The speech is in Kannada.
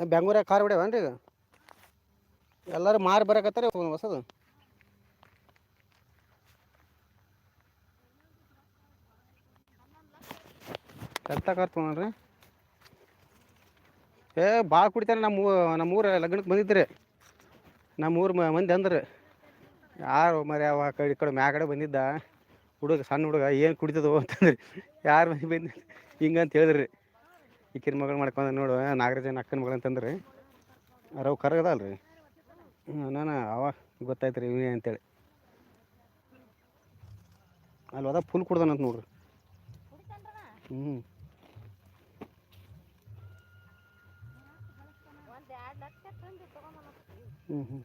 ಬೆಂಗ್ಳೂರಾಗ ಕಾರ್ ಹೊಡ್ಯಾವೇನ್ರಿ ಈಗ? ಎಲ್ಲರೂ ಮಾರು ಬರಕತ್ತಾರ ಹೊಸದು? ಎಂತ ಕಾರ್ ತೊಗೊಂಡ್ರಿ? ಏ ಭಾಳ ಕುಡಿತಾರೆ ನಮ್ಮ ನಮ್ಮ ಊರ ಲಗ್ನಕ್ಕೆ ಬಂದಿದ್ರಿ. ನಮ್ಮ ಊರು ಮಂದಿ ಅಂದ್ರೆ, ಯಾರು ಮರಿ ಅವ ಕಡೆ ಈ ಕಡೆ ಮ್ಯಾಗಡೆ ಬಂದಿದ್ದ. ಹುಡುಗ, ಸಣ್ಣ ಹುಡುಗ, ಏನು ಕುಡಿತದೋ ಅಂತಂದ್ರಿ. ಯಾರು ಮಂದಿ ಬಂದು ಹಿಂಗಂತ ಹೇಳಿದ್ರಿ. ಈಕಿನ ಮಗಳು ಮಾಡ್ಕೊಂಡು ನೋಡು ನಾಗರಾಜನ ಅಕ್ಕನ ಮಗಳು ಅಂತಂದ್ರಿ. ಅರವ್ ಕರಗದಲ್ರಿ. ಹ್ಞೂ ನಾನು ಅವ ಗೊತ್ತಾಯ್ತು ರೀ ಇವೇ ಅಂತೇಳಿ. ಅಲ್ಲಿ ಅದ ಫುಲ್ ಕುಡ್ದಾನಂತ ನೋಡ್ರಿ. ಹ್ಞೂ ಹ್ಞೂ ಹ್ಞೂ